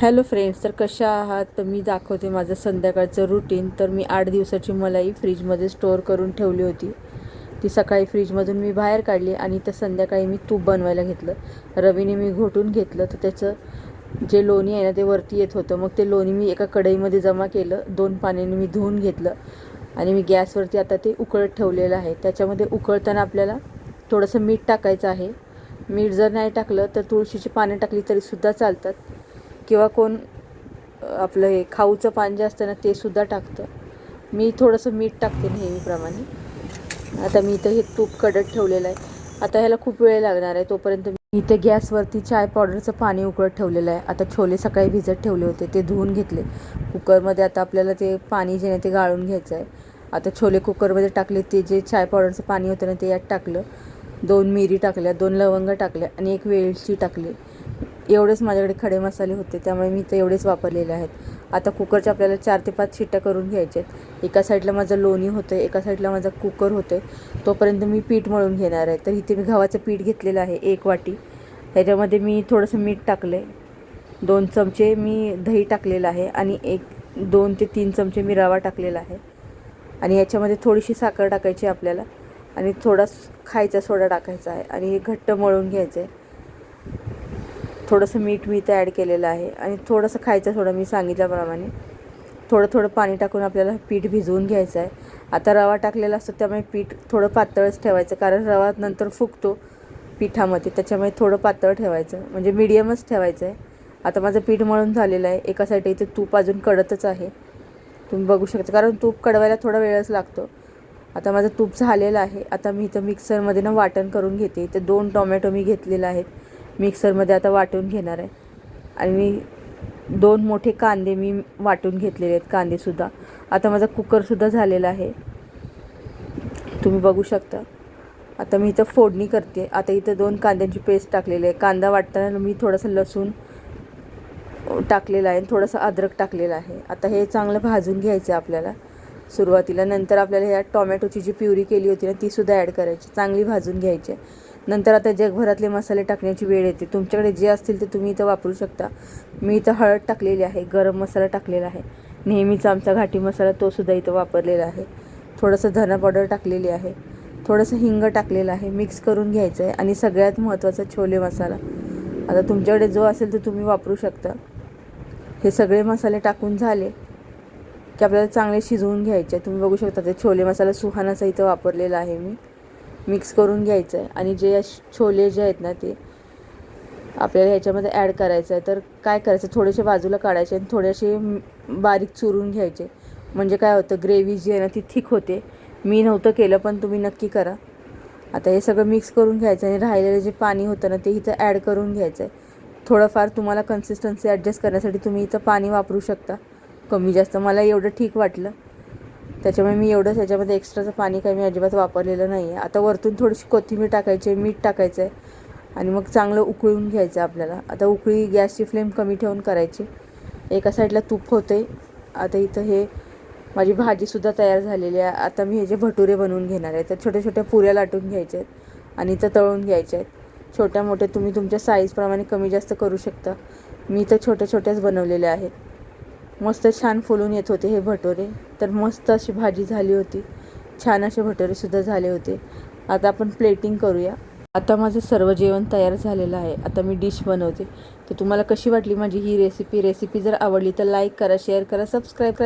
Hello friends तर कशा आहात? तर मी दाखवते माझं संध्याकाळचं रुटीन तर मी आठ दिवसाची मलाई फ्रीजमध्ये स्टोअर करून ठेवली होती. ती सकाळी फ्रीजमधून मी बाहेर काढली आणि तर संध्याकाळी मी तूप बनवायला घेतलं. रवीने मी घोटून घेतलं. तर त्याचं जे लोणी आहे ना ते वरती येत होतं. मग ते लोणी मी एका कढईमध्ये जमा केलं. दोन पाण्याने मी धुवून घेतलं. आणि मी गॅसवरती आता ते उकळत ठेवलेलं आहे. त्याच्यामध्ये उकळताना आपल्याला थोडंसं मीठ टाकायचं आहे. मीठ जर नाही टाकलं तर तुळशीची पानं टाकली तरीसुद्धा चालतात. किंवा कोण आपलं हे खाऊचं पान जे असतं ना ते सुद्धा टाकतं. मी थोडंसं मीठ टाकते नेहमीप्रमाणे. आता मी इथं हे तूप कडत ठेवलेलं आहे. आता ह्याला खूप वेळ लागणार आहे तोपर्यंत मी इथे गॅसवरती चाय पावडरचं पाणी उकळत ठेवलेलं आहे. आता छोले सकाळी भिजत ठेवले होते ते धुवून घेतले. कुकरमध्ये आता आपल्याला ते पाणी जे आहे ते गाळून घ्यायचं आहे. आता छोले कुकरमध्ये टाकले ते जे चाय पावडरचं पाणी होतं ना ते यात टाकलं. दोन मिरी टाकल्या दोन लवंग टाकल्या आणि एक वेलची टाकली. एवढेच माझ्याकडे खडे मसाले होते त्यामुळे मी ते एवढेच वापरलेले आहेत. आता कुकरच्या आपल्याला चार ते पाच शिट्ट्या करून घ्यायचे आहेत. एका साईडला माझं लोणी होतं एका साईडला माझा कुकर होतं. तोपर्यंत मी पीठ मळून घेणार आहे. तर इथे मी गव्हाचं पीठ घेतलेलं आहे एक वाटी. ह्याच्यामध्ये मी थोडंसं मीठ टाकलं आहे दोन चमचे मी दही टाकलेलं आहे आणि एक दोन ते तीन चमचे मी रवा टाकलेला आहे. आणि याच्यामध्ये थोडीशी साखर टाकायची आपल्याला. आणि थोडा खायचा सोडा टाकायचा आहे. आणि हे घट्ट मळून घ्यायचं आहे. थोडंसं मीठ मी इथं ॲड केलेलं आहे. आणि थोडंसं खायचं थोडं मी सांगितल्याप्रमाणे. थोडं थोडं पाणी टाकून आपल्याला पीठ भिजवून घ्यायचं आहे. आता रवा टाकलेला असतो त्यामुळे पीठ थोडं पातळच ठेवायचं. कारण रवा नंतर फुगतो पिठामध्ये त्याच्यामुळे थोडं पातळ ठेवायचं. म्हणजे मीडियमच ठेवायचं आहे. आता माझं पीठ मळून झालेलं आहे. एका साईड इथे तूप अजून कडतच आहे. तुम्ही बघू शकता. कारण तूप कडवायला थोडा वेळच लागतो. आता माझं तूप झालेलं आहे. आता मी इथं मिक्सरमध्ये ना वाटण करून घेते. इथे दोन टोमॅटो मी घेतलेले आहेत. मिक्सरमध्ये आता वाटून घेणार आहे. आणि मी दोन मोठे कांदे मी वाटून घेतलेले आहेत कांदेसुद्धा. आता माझा कुकरसुद्धा झालेला आहे. तुम्ही बघू शकता. आता मी इथं फोडणी करते. आता इथं दोन कांद्यांची पेस्ट टाकलेली आहे. कांदा वाटताना मी थोडंसं लसूण टाकलेलं आहे आणि थोडंसं अद्रक टाकलेलं आहे. आता हे चांगलं भाजून घ्यायचं आहे आपल्याला सुरुवातीला. नंतर आपल्याला ह्या टॉमॅटोची जी प्युरी केली होती ना तीसुद्धा ॲड करायची. चांगली भाजून घ्यायची आहे. नंतर आता जगभरातले मसाले टाकण्याची वेळ येते तुमच्याकडे जे असतील ते तुम्ही इथं वापरू शकता. मी इथं हळद टाकलेली आहे गरम मसाला टाकलेला आहे. नेहमीचा आमचा घाटी मसाला तोसुद्धा इथं वापरलेला आहे. थोडंसं धना पावडर टाकलेली आहे. थोडंसं हिंग टाकलेलं आहे मिक्स करून घ्यायचं आहे आणि सगळ्यात महत्त्वाचा छोले मसाला. आता तुमच्याकडे जो असेल तो तुम्ही वापरू शकता. हे सगळे मसाले टाकून झाले की आपल्याला चांगले शिजवून घ्यायचे. तुम्ही बघू शकता ते छोले मसाला सुहानाचा इथं वापरलेला आहे मी. मिक्स करून घ्यायचं आहे आणि जे छोले जे आहेत ना ते आपल्याला ह्याच्यामध्ये ॲड करायचं आहे तर काय करायचं थोडेसे बाजूला काढायचे आणि थोडेसे बारीक चुरून घ्यायचे. म्हणजे काय होतं? ग्रेव्ही जी आहे ना ती थिक होते. मी नव्हतं केलं पण तुम्ही नक्की करा. आता हे सगळं मिक्स करून घ्यायचं आणि राहिलेलं जे पाणी होतं ना ते इथं ॲड करून घ्यायचं आहे थोडंफार तुम्हाला कन्सिस्टन्सी ॲडजस्ट करण्यासाठी तुम्ही इथं पाणी वापरू शकता. कमी जास्त. मला एवढं ठीक वाटलं. त्याच्यामुळे मी एवढंच ह्याच्यामध्ये एक्स्ट्राचं पाणी काही मी अजिबात वापरलेलं नाही आहे आता वरतून थोडीशी कोथिंबीर टाकायची आहे मीठ टाकायचं आहे आणि मग चांगलं उकळून घ्यायचं आपल्याला. आता उकळी गॅसची फ्लेम कमी ठेवून करायची. एका साईडला तूप होते आता इथं हे माझी भाजीसुद्धा तयार झालेली आहे. आता मी हे जे भटुरे बनवून घेणार आहे तर छोट्या छोट्या पुऱ्या लाटून घ्यायच्या आहेत. आणि इथं तळून घ्यायच्या आहेत. छोट्या मोठ्या तुम्ही तुमच्या साईजप्रमाणे कमी जास्त करू शकता. मी तर छोट्या छोट्याच बनवलेल्या आहेत. मस्त छान फुलून येत होते हे भटोरे. तर मस्त अशी भाजी झाली होती. छान असे भटोरेसुद्धा झाले होते. आता आपण प्लेटिंग करूया. आता माझं सर्व जेवण तयार झालेलं आहे. आता मी डिश बनवते. तर तुम्हाला कशी वाटली माझी ही रेसिपी रेसिपी जर आवडली तर लाईक करा शेअर करा सबस्क्राईब करा.